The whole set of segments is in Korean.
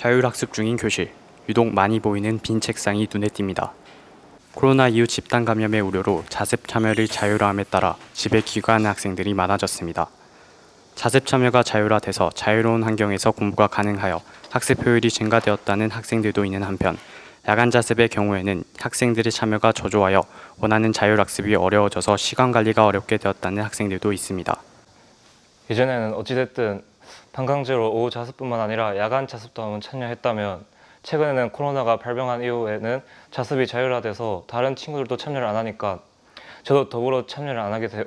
자율학습 중인 교실. 유독 많이 보이는 빈 책상이 눈에 띕니다. 코로나 이후 집단 감염의 우려로 자습 참여를 자율화함에 따라 집에 귀가하는 학생들이 많아졌습니다. 자습 참여가 자율화돼서 자유로운 환경에서 공부가 가능하여 학습 효율이 증가되었다는 학생들도 있는 한편 야간 자습의 경우에는 학생들의 참여가 저조하여 원하는 자율학습이 어려워져서 시간 관리가 어렵게 되었다는 학생들도 있습니다. 예전에는 어찌됐든 방강제로 오후 자습뿐만 아니라 야간 자습도 한번 참여했다면 최근에는 코로나가 발병한 이후에는 자습이 자율화돼서 다른 친구들도 참여를 안 하니까 저도 더불어 참여를 안 하게 되,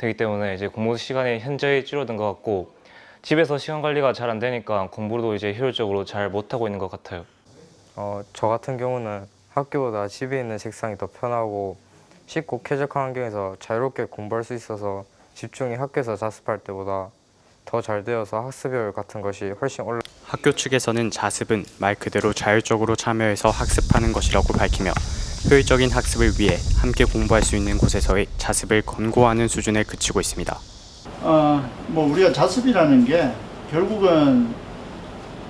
기 때문에 이제 공부 시간이 현저히 줄어든 것 같고 집에서 시간 관리가 잘 안 되니까 공부도 이제 효율적으로 잘 못하고 있는 것 같아요. 어, 저 같은 경우는 학교보다 집에 있는 책상이 더 편하고 쉽고 쾌적한 환경에서 자유롭게 공부할 수 있어서 집중이 학교에서 자습할 때보다 더 잘 되어서 학습효율 같은 것이 훨씬 올라 학교 측에서는 자습은 말 그대로 자율적으로 참여해서 학습하는 것이라고 밝히며 효율적인 학습을 위해 함께 공부할 수 있는 곳에서의 자습을 권고하는 수준에 그치고 있습니다. 어, 뭐 우리가 자습이라는 게 결국은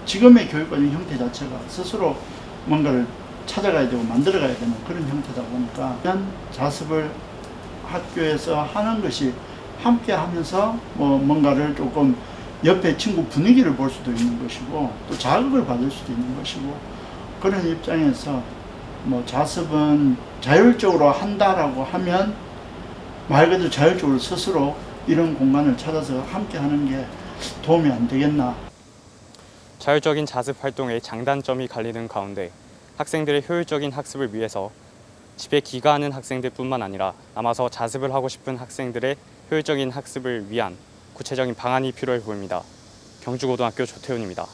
지금의 교육과정 형태 자체가 스스로 뭔가를 찾아가야 되고 만들어가야 되는 그런 형태다 보니까 자습을 학교에서 하는 것이 함께 하면서 뭐 뭔가를 조금 옆에 친구 분위기를 볼 수도 있는 것이고 또 자극을 받을 수도 있는 것이고 그런 입장에서 뭐 자습은 자율적으로 한다라고 하면 말 그대로 자율적으로 스스로 이런 공간을 찾아서 함께 하는 게 도움이 안 되겠나. 자율적인 자습 활동의 장단점이 갈리는 가운데 학생들의 효율적인 학습을 위해서 집에 귀가하는 학생들뿐만 아니라 남아서 자습을 하고 싶은 학생들의 효율적인 학습을 위한 구체적인 방안이 필요해 보입니다. 경주고등학교 조태훈입니다.